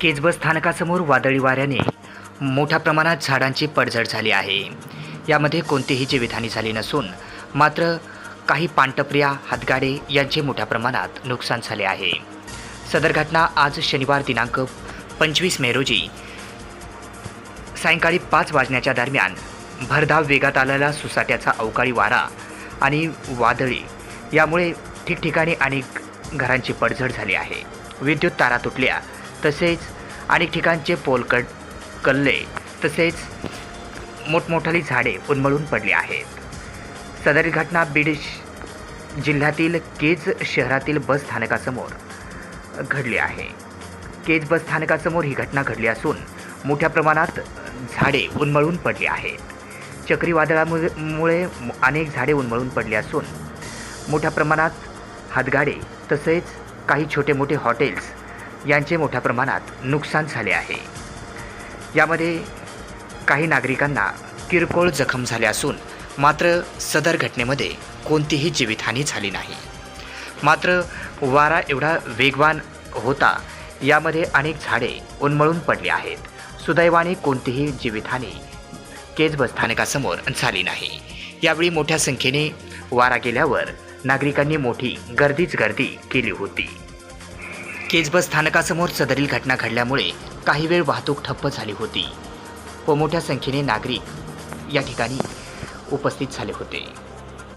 केजबस स्थानकासमोर वादळी वाऱ्याने मोठ्या प्रमाणात झाडांची पडझड झाली आहे. यामध्ये कोणतीही जीवितहानी झाली नसून मात्र काही पानटपऱ्या हातगाडे यांचे मोठ्या प्रमाणात नुकसान झाले आहे. सदर घटना आज शनिवार दिनांक पंचवीस मे रोजी सायंकाळी पाच वाजण्याच्या दरम्यान भरधाव वेगात आलेला सुसाट्याचा अवकाळी वारा आणि वादळी यामुळे ठिकठिकाणी अनेक घरांची पडझड झाली आहे. विद्युत तारा तुटल्या तसेच अनेक ठिकाणचे पोलकट कल्ले तसेच मोठमोठाली झाडे उन्मळून पडली आहेत. सदर घटना बीड जिल्ह्यातील केज शहरातील बस स्थानकासमोर घडली आहे. केज बस स्थानकासमोर ही घटना घडली असून मोठ्या प्रमाणात झाडे उन्मळून पडली आहेत. चक्रीवादळामुळे मुळे अनेक झाडे उन्मळून पडली असून मोठ्या प्रमाणात हातगाडे तसेच काही छोटे मोठे हॉटेल्स यांचे मोठ्या प्रमाणात नुकसान झाले आहे. यामध्ये काही नागरिकांना किरकोळ जखम झाले असून मात्र सदर घटनेमध्ये कोणतीही जीवितहानी झाली नाही. मात्र वारा एवढा वेगवान होता यामध्ये अनेक झाडे उन्मळून पडली आहेत. सुदैवाने कोणतीही जीवितहानी केज बस स्थानकासमोर झाली नाही. यावेळी मोठ्या संख्येने वारा गेल्यावर नागरिकांनी मोठी गर्दीच गर्दी केली होती. केज बस स्थानकासमोर सदरील घटना घडल्यामुळे काही वेळ वाहतूक ठप्प झाली होती व मोठ्या संख्येने नागरिक या ठिकाणी उपस्थित झाले होते.